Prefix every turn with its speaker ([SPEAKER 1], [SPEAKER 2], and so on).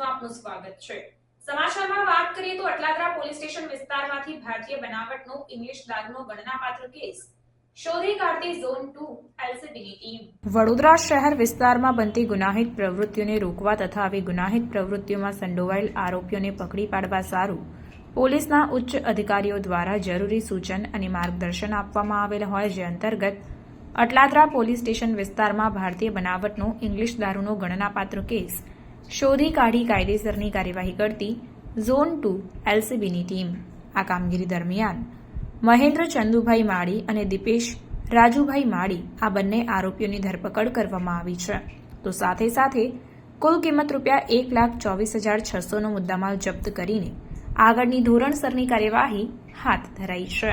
[SPEAKER 1] આપનું સ્વાગત છે. સમાચારમાં વાત કરીએ તો અટલાદરા પોલીસ સ્ટેશન વિસ્તારમાંથી ભારતીય બનાવટનો ઇંગ્લિશ દાગનો ગણનાપાત્ર કેસ. વડોદરા શહેર વિસ્તારમાં બનતી ગુનાહિત પ્રવૃત્તિઓને રોકવા તથા આવી ગુનાહિત પ્રવૃત્તિઓમાં સંડોવાયેલ આરોપીઓને પકડી પાડવા સારું, પોલીસના ઉચ્ચ અધિકારીઓ દ્વારા જરૂરી સૂચન અને માર્ગદર્શન આપવામાં આવેલ હોય જે અંતર્ગત અટલાદરા પોલીસ સ્ટેશન વિસ્તારમાં ભારતીય બનાવટનો ઇંગ્લિશ દારૂનો ગણનાપાત્ર કેસ. શોધી કાઢી કાયદેસરની કાર્યવાહી કરતી ઝોન ટુ એલસીબીની ટીમ. આ કામગીરી દરમિયાન મહેન્દ્ર ચંદુભાઈ માળી અને દીપેશ રાજુભાઈ માળી આ બંને આરોપીઓની ધરપકડ કરવામાં આવી છે. તો સાથે સાથે કુલ કિંમત રૂપિયા એક લાખ ચોવીસ હજાર છસોનો મુદ્દામાલ જપ્ત કરીને આગળની ધોરણસરની કાર્યવાહી હાથ ધરાઈ છે.